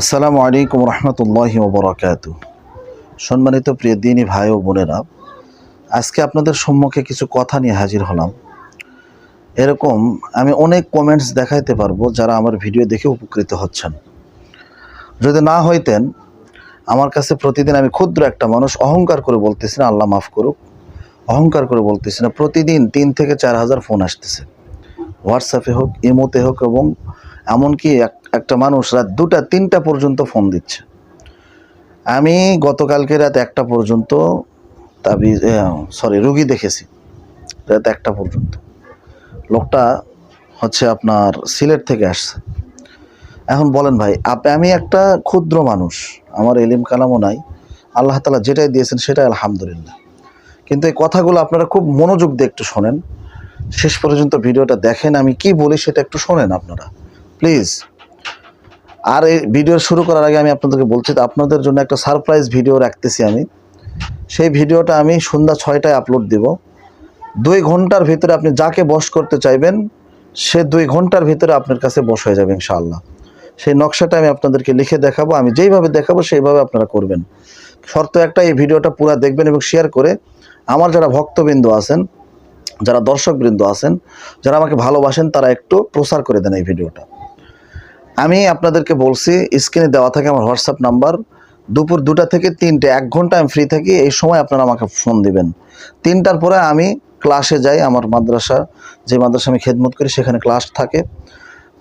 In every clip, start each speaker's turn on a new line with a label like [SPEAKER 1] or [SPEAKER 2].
[SPEAKER 1] আসসালামু আলাইকুম রহমতুল্লাহি ওবরাকাতু সম্মানিত প্রিয় দিনী ভাই ও বোনেরা, আজকে আপনাদের সম্মুখে কিছু কথা নিয়ে হাজির হলাম। এরকম আমি অনেক কমেন্টস দেখাইতে পারব যারা আমার ভিডিও দেখে উপকৃত হচ্ছেন। যদি না হইতেন, আমার কাছে প্রতিদিন আমি ক্ষুদ্র একটা মানুষ অহংকার করে বলতেছি না, আল্লাহ মাফ করুক, অহংকার করে বলতেছি না, প্রতিদিন তিন থেকে চার হাজার ফোন আসতেছে। হোয়াটসঅ্যাপে হোক ইমোতে হোক এবং এমনকি এক একটা মানুষ রাত দুটা, তিনটা পর্যন্ত ফোন দিচ্ছে। আমি গতকালকে রাত একটা পর্যন্ত তাবি সরি, রুগী দেখেছি, রাত একটা পর্যন্ত। লোকটা হচ্ছে আপনার সিলেট থেকে আসছে। এখন বলেন ভাই আপ- আমি একটা ক্ষুদ্র মানুষ, আমার এলিম কালামও নাই, আল্লাহ তালা যেটাই দিয়েছেন সেটাই আলহামদুলিল্লাহ। কিন্তু এই কথাগুলো আপনারা খুব মনোযোগ দিয়ে একটু শোনেন। শেষ পর্যন্ত ভিডিওটা দেখেন, আমি কি বলি সেটা একটু শোনেন আপনারা। প্লিজ। আর এই ভিডিও শুরু করার আগে আমি আপনাদেরকে বলছি আপনাদের জন্য একটা সারপ্রাইজ ভিডিও রাখতেছি আমি। সেই ভিডিওটা আমি সন্ধ্যা ছয়টায় আপলোড দেব। দুই ঘণ্টার ভিতরে আপনি যাকে বশ করতে চাইবেন, সে দুই ঘণ্টার ভিতরে আপনার কাছে বশ হয়ে যাবে ইনশাআল্লাহ। সেই নকশাটা আমি আপনাদেরকে লিখে দেখাবো। আমি যেইভাবে দেখাবো, সেইভাবে আপনারা করবেন। শর্ত একটা এই ভিডিওটা পুরো দেখবেন এবং শেয়ার করে আমার যারা ভক্তবৃন্দ আছেন, যারা দর্শকবৃন্দ আছেন, যারা আমাকে ভালোবাসেন, তারা একটু প্রচার করে দেন এই ভিডিওটা আমি আপনাদেরকে বলছি স্ক্রিনে দেওয়া থাকে আমার হোয়াটসঅ্যাপ নাম্বার দুপুর দুটা থেকে তিনটে, এক ঘণ্টা আমি ফ্রি থাকি, এই সময় আপনারা আমাকে ফোন দিবেন। তিনটার পরে আমি ক্লাসে যাই আমার মাদ্রাসা, যে মাদ্রাসা আমি খেদমত করি সেখানে ক্লাস থাকে।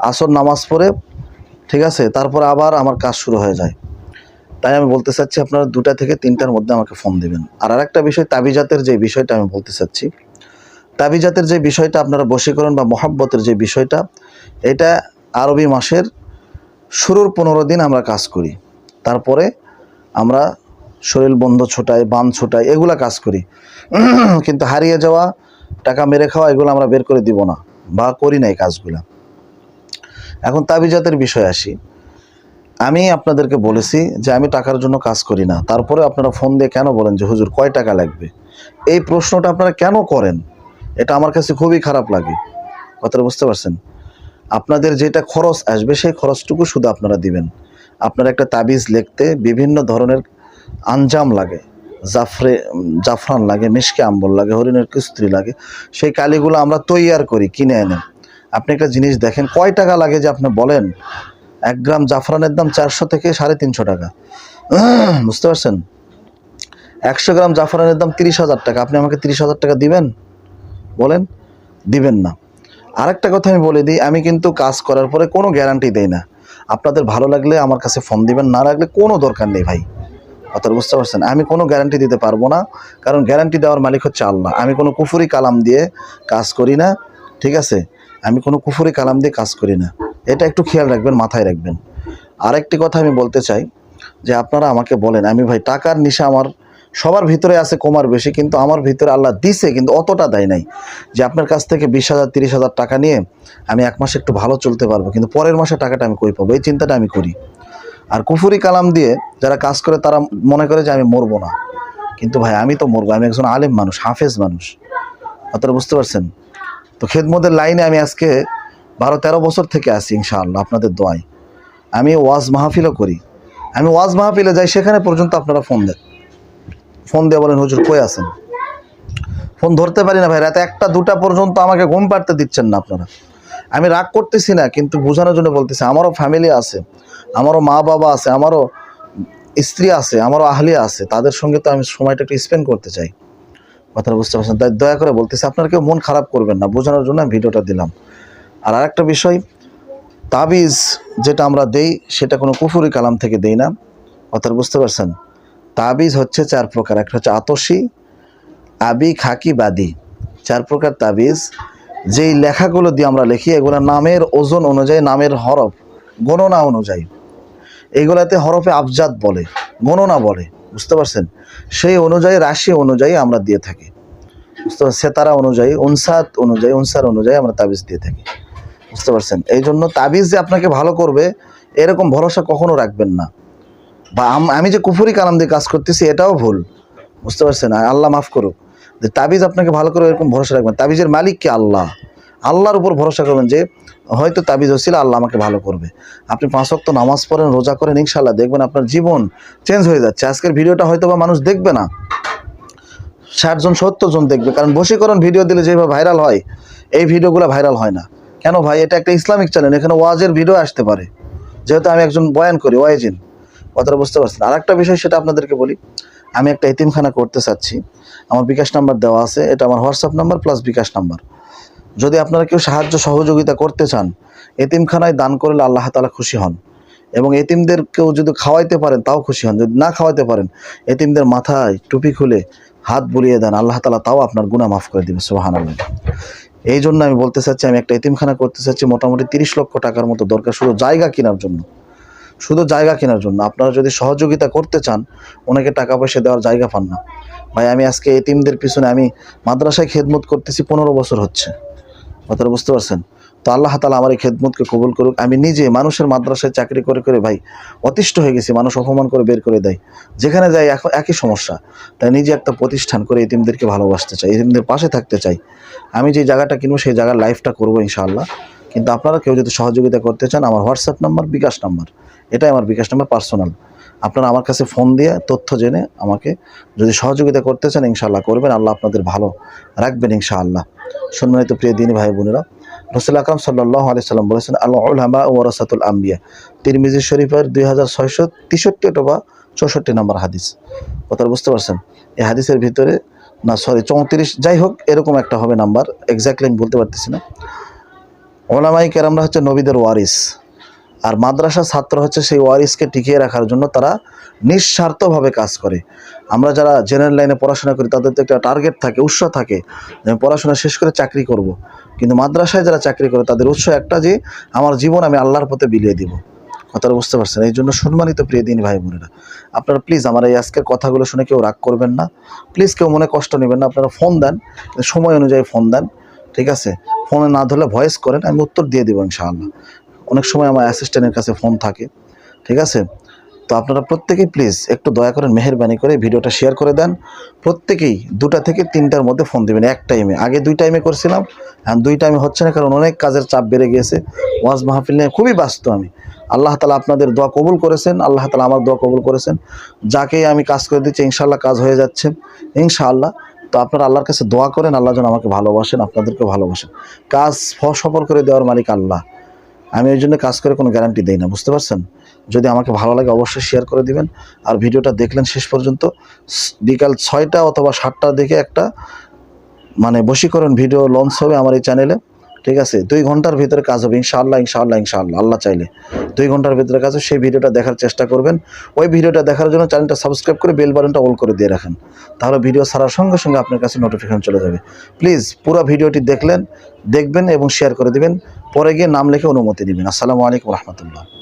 [SPEAKER 1] আসর নামাজ পড়ে, ঠিক আছে? তারপর আবার আমার কাজ শুরু হয়ে যায়। তাই আমি বলতে চাচ্ছি, আপনারা দুটা থেকে তিনটার মধ্যে আমাকে ফোন দিবেন। আর আরেকটা বিষয়, তাবিজাতের যে বিষয়টা আমি বলতে চাচ্ছি, তাবিজাতের যে বিষয়টা আপনারা বশীকরণ বা মহাব্বতের যে বিষয়টা, এটা আরবি মাসের শুরুর পনেরো দিন আমরা কাজ করি। তারপরে আমরা শরীর বন্ধ ছোটাই, বান ছোটাই, এগুলা কাজ করি। কিন্তু হারিয়ে যাওয়া, টাকা মেরে খাওয়া, এগুলো আমরা বের করে দিব না বা করি না এই কাজগুলা। এখন তাবিজাতের বিষয় আসি। আমি আপনাদেরকে বলেছি যে আমি টাকার জন্য কাজ করি না। তারপরে আপনারা ফোন দিয়ে কেন বলেন যে, হুজুর, কয় টাকা লাগবে? এই প্রশ্নটা আপনারা কেন করেন? এটা আমার কাছে খুবই খারাপ লাগে। কথাটা বুঝতে পারছেন? আপনাদের যেটা খরচ আসবে, সেই খরচটুকু শুধু আপনারা দিবেন। আপনার একটা তাবিজ লিখতে বিভিন্ন ধরনের আঞ্জাম লাগে, জাফরে, জাফরান লাগে, মিশকে আম্বল লাগে, হরিণের কিস্ত্রি লাগে, সেই কালিগুলো আমরা তৈয়ার করি, কিনে এনে। আপনি একটা জিনিস দেখেন, কয় টাকা লাগে যে আপনি বলেন? এক গ্রাম জাফরানের দাম চারশো থেকে সাড়ে তিনশো টাকা। বুঝতে পারছেন? একশো গ্রাম জাফরানের দাম তিরিশ হাজার টাকা। আপনি আমাকে তিরিশ হাজার টাকা দিবেন? বলেন? দিবেন না। আরেকটা কথা আমি বলে দিই, আমি কিন্তু কাজ করার পরে কোনো গ্যারান্টি দেই না। আপনাদের ভালো লাগলে আমার কাছে ফোন দিবেন, না লাগলে কোনো দরকার নেই ভাই। অতটা বুঝতে পারছেন? আমি কোনো গ্যারান্টি দিতে পারব না, কারণ গ্যারান্টি দেওয়ার মালিক হচ্ছে আল্লাহ। আমি কোনো কুফুরি কালাম দিয়ে কাজ করি না, ঠিক আছে? আমি কোনো কুফুরি কালাম দিয়ে কাজ করি না। এটা একটু খেয়াল রাখবেন, মাথায় রাখবেন। আরেকটি কথা আমি বলতে চাই, যে আপনারা আমাকে বলেন, আমি ভাই, টাকার নিশা আমার সবার ভিতরে আছে কমার বেশি, কিন্তু আমার ভিতরে আল্লাহ দিছে, কিন্তু অতটা দেয় নাই। যে আপনার কাছ থেকে বিশ হাজার, তিরিশ হাজার টাকা নিয়ে আমি এক মাসে একটু ভালো চলতে পারব, কিন্তু পরের মাসে টাকাটা আমি কই পাবো? এই চিন্তাটা আমি করি। আর কুফুরি কালাম দিয়ে যারা কাজ করে, তারা মনে করে যে আমি মরবো না। কিন্তু ভাই, আমি তো মরবো, আমি একজন আলেম মানুষ, হাফেজ মানুষ। আপনারা বুঝতে পারছেন? তো খেদমতের লাইনে আমি আজকে বারো, তেরো বছর থেকে আসি ইনশাআল্লাহ, আপনাদের দোয়ায়। আমি ওয়াজ মাহফিলও করি। আমি ওয়াজ মাহফিলে যাই, সেখানে পর্যন্ত আপনারা ফোন দেন। ফোন দিয়ে বলেন, হুজুর, কই আছেন? ফোন ধরতে পারি না ভাই, রাতে একটা, দুটা পর্যন্ত আমাকে ঘুম পাড়তে দিচ্ছেন না আপনারা। আমি রাগ করতেছি না, কিন্তু বোঝানোর জন্য বলতেছি, আমারও ফ্যামিলি আছে, আমারও মা বাবা আছে, আমারও স্ত্রী আছে, আমারও আহলিয়া আছে, তাদের সঙ্গে তো আমি সময়টা একটু স্পেন্ড করতে চাই। কথাটা বুঝতে পারছেন? তাই দয়া করে বলতেছি, আপনারা কেউ মন খারাপ করবেন না, বোঝানোর জন্য আমি ভিডিওটা দিলাম। আর আরেকটা বিষয়, তাবিজ যেটা আমরা দেই, সেটা কোনো কুফুরি কালাম থেকে দেই না। কথাটা বুঝতে পারছেন? তাবিজ হচ্ছে চার প্রকার। একটা হচ্ছে আতসী আবি খাকি বাদি। চার প্রকার তাবিজ। যেই লেখাগুলো দিয়ে আমরা লিখি, এগুলো নামের ওজন অনুযায়ী, নামের হরফ, গণনা অনুযায়ী। এইগুলাতে হরফে আবজাদ বলে, গণনা বলে, বুঝতে পারছেন? সেই অনুযায়ী, রাশি অনুযায়ী আমরা দিয়ে থাকি। বুঝতে পারছেন? সেতারা অনুযায়ী, উনসাত অনুযায়ী, উনসার অনুযায়ী আমরা তাবিজ দিয়ে থাকি। বুঝতে পারছেন? এই জন্য তাবিজ যে আপনাকে ভালো করবে, এরকম ভরসা কখনো রাখবেন না। বা আম- যে কুফুরি কালাম দিয়ে কাজ করতেছি, এটাও ভুল। বুঝতে পারছেন? আল্লাহ মাফ করুক। যে তাবিজ আপনাকে ভালো করে এরকম ভরসা রাখবেন। তাবিজের মালিক কে আল্লাহ? আল্লাহর উপর ভরসা করবেন যে, হয়তো তাবিজ হচ্ছিল আল্লাহ আমাকে ভালো করবে। আপনি পাঁচ ওয়াক্ত নামাজ পড়েন, রোজা করেন ইনশাল্লাহ দেখবেন আপনার জীবন চেঞ্জ হয়ে যাচ্ছে। আজকের ভিডিওটা হয়তো বা মানুষ দেখবে না। ষাট জন, সত্তর জন দেখবে। কারণ বশীকরণ ভিডিও দিলে যেভাবে ভাইরাল হয়, এই ভিডিওগুলো ভাইরাল হয় না। কেন ভাই? এটা একটা ইসলামিক চ্যানেল এখানে ওয়াজের ভিডিও আসতে পারে। যেহেতু আমি একজন বয়ান করি, ওয়াইজিন। কথাটা বুঝতে পারছেন। আর একটা বিষয় সেটা আপনাদেরকে বলি। আমি একটা এতিমখানা করতে চাচ্ছি। আমার বিকাশ নাম্বার দেওয়া আছে। এটা আমার WhatsApp number plus bKash number. যদি আপনারা কেউ সাহায্য সহযোগিতা করতে চান, এতিমখানায় দান করলে আল্লাহ তালা খুশি হন। এবং এতিমদেরকেও যদি খাওয়াইতে পারেন, তাও খুশি হন। যদি না খাওয়াইতে পারেন, এতিমদের মাথায় টুপি খুলে হাত বুলিয়ে দেন, আল্লাহ তালা তাও আপনার গুণা মাফ করে দেবে সোহান আল্লাহ এই জন্য আমি বলতে চাচ্ছি, আমি একটা এতিমখানা করতে চাচ্ছি, মোটামুটি তিরিশ লক্ষ টাকার মতো দরকার, শুধু জায়গা কেনার জন্য। শুধু জায়গা কেনার জন্য। আপনারা যদি সহযোগিতা করতে চান ওনাকে টাকা পয়সা দেওয়ার জায়গা পান না। ভাই, আমি আজকে এতিমদের পিছনে আমি মাদ্রাসায় খেদমত করতেছি পনেরো বছর হচ্ছে। কথাটা বুঝতে পারছেন? তো আল্লাহ তালা আমার এই খেদমতকে কবুল করুক। আমি নিজে মানুষের মাদ্রাসায় চাকরি করে করে ভাই অতিষ্ঠ হয়ে গেছি, মানুষ অপমান করে বের করে দেয়। যেখানে যাই, এখন একই সমস্যা। তাই নিজে একটা প্রতিষ্ঠান করে এতিমদেরকে ভালোবাসতে চাই এতিমদের পাশে থাকতে চাই। আমি যে জায়গাটা কিনবো, সেই জায়গার লাইফটা করব ইনশাআল্লাহ। কিন্তু আপনারা কেউ যদি সহযোগিতা করতে চান, আমার হোয়াটসঅ্যাপ নাম্বার বিকাশ নাম্বার এটাই আমার বিকাশ নাম্বার পার্সোনাল আপনারা আমার কাছে ফোন দিয়ে তথ্য জেনে আমাকে যদি সহযোগিতা করতে চান, ইনশাআল্লাহ করবেন। আল্লাহ আপনাদের ভালো রাখবেন, ইনশাআল্লাহ। সম্মানিত প্রিয় দিনী ভাই বোনেরা, রসুল আকরম সাল্লাহ আলি সাল্লাম বলেছেন আল্লাহ হামা ওয়ারাসাতুল আম্বিয়া। তিরমিজি শরীফের দুই হাজার ছয়শো তেষট্টি অথবা চৌষট্টি নম্বর হাদিস। কথা বুঝতে পারছেন? এই হাদিসের ভিতরে না সরি চৌত্রিশ, যাই হোক, এরকম একটা হবে নাম্বার এক্স্যাক্টলি আমি বলতে পারতেছি না। ওলামাই কেরামরা হচ্ছে নবীদের ওয়ারিস। আর মাদ্রাসা ছাত্র হচ্ছে সেই ওয়ারিসকে টিকিয়ে রাখার জন্য তারা নিঃস্বার্থভাবে কাজ করে। আমরা যারা জেনারেল লাইনে পড়াশোনা করি, তাদের তো একটা টার্গেট থাকে, উৎস থাকে আমি পড়াশোনা শেষ করে চাকরি করব। কিন্তু মাদ্রাসায় যারা চাকরি করে, তাদের উৎস একটা যে আমার জীবন আমি আল্লাহর পথে বিলিয়ে দিব। কথাটা বুঝতে পারছেন? এই জন্য সম্মানিত প্রিয় দিন ভাই বোনেরা, আপনারা প্লিজ আমার এই আজকের কথাগুলো শুনে কেউ রাগ করবেন না। প্লিজ কেউ মনে কষ্ট নেবেন না। আপনারা ফোন দেন, সময় অনুযায়ী ফোন দেন। ঠিক আছে? ফোনে না ধরলে ভয়েস করেন, আমি উত্তর দিয়ে দেবো ইনশাআল্লাহ। অনেক সময় আমার অ্যাসিস্ট্যান্টের কাছে ফোন থাকে, ঠিক আছে? তো আপনারা প্রত্যেকেই প্লিজ একটু দয়া করেন, মেহরবানি করে ভিডিওটা শেয়ার করে দেন। প্রত্যেকেই দুটা থেকে তিনটার মধ্যে ফোন দেবেন, এক টাইমে আগে দুই টাইমে করছিলাম, এখন দুই টাইমে হচ্ছে না, কারণ অনেক কাজের চাপ বেড়ে গিয়েছে। ওয়াজ মাহফিল নিয়ে খুবই ব্যস্ত আমি। আল্লাহ তালা আপনাদের দোয়া কবুল করেছেন, আল্লাহ তালা আমার দোয়া কবুল করেছেন। যাকেই আমি কাজ করে দিচ্ছি, ইনশাআল্লাহ কাজ হয়ে যাচ্ছে। ইনশাআল্লাহ তো আপনারা আল্লাহর কাছে দোয়া করেন, আল্লাহ যেন আমাকে ভালোবাসেন আপনাদেরকে ভালোবাসেন। কাজ সফল করে দেওয়ার মালিক আল্লাহ। আমি ওই জন্য কাজ করে কোনো গ্যারান্টি দেই না, বুঝতে পারছেন? যদি আমাকে ভালো লাগে অবশ্যই শেয়ার করে দিবেন। আর ভিডিওটা দেখলেন শেষ পর্যন্ত বিকাল ছয়টা অথবা সাতটার দিকে একটা মানে বশীকরণ ভিডিও লঞ্চ হবে আমার এই চ্যানেলে ঠিক আছে? দুই ঘণ্টার ভিতরে কাজ হবে, ইনশাআল্লাহ ইনশাআল্লাহ ইনশাআল্লাহ, আল্লাহ চাইলে। দুই ঘণ্টার ভিতরে কাজ সেই ভিডিওটা দেখার চেষ্টা করবেন। ওই ভিডিওটা দেখার জন্য চ্যানেলটা সাবস্ক্রাইব করে বেল বাটনটা অল করে দিয়ে রাখেন। তাহলে ভিডিও ছাড়ার সঙ্গে সঙ্গে আপনার কাছে নোটিফিকেশন চলে যাবে। প্লিজ পুরো ভিডিওটি দেখলেন, দেখবেন এবং শেয়ার করে দেবেন। পরে গিয়ে নাম লিখে অনুমতি দেবেন। আসসালামু আলাইকুম রহমতুল্লাহ।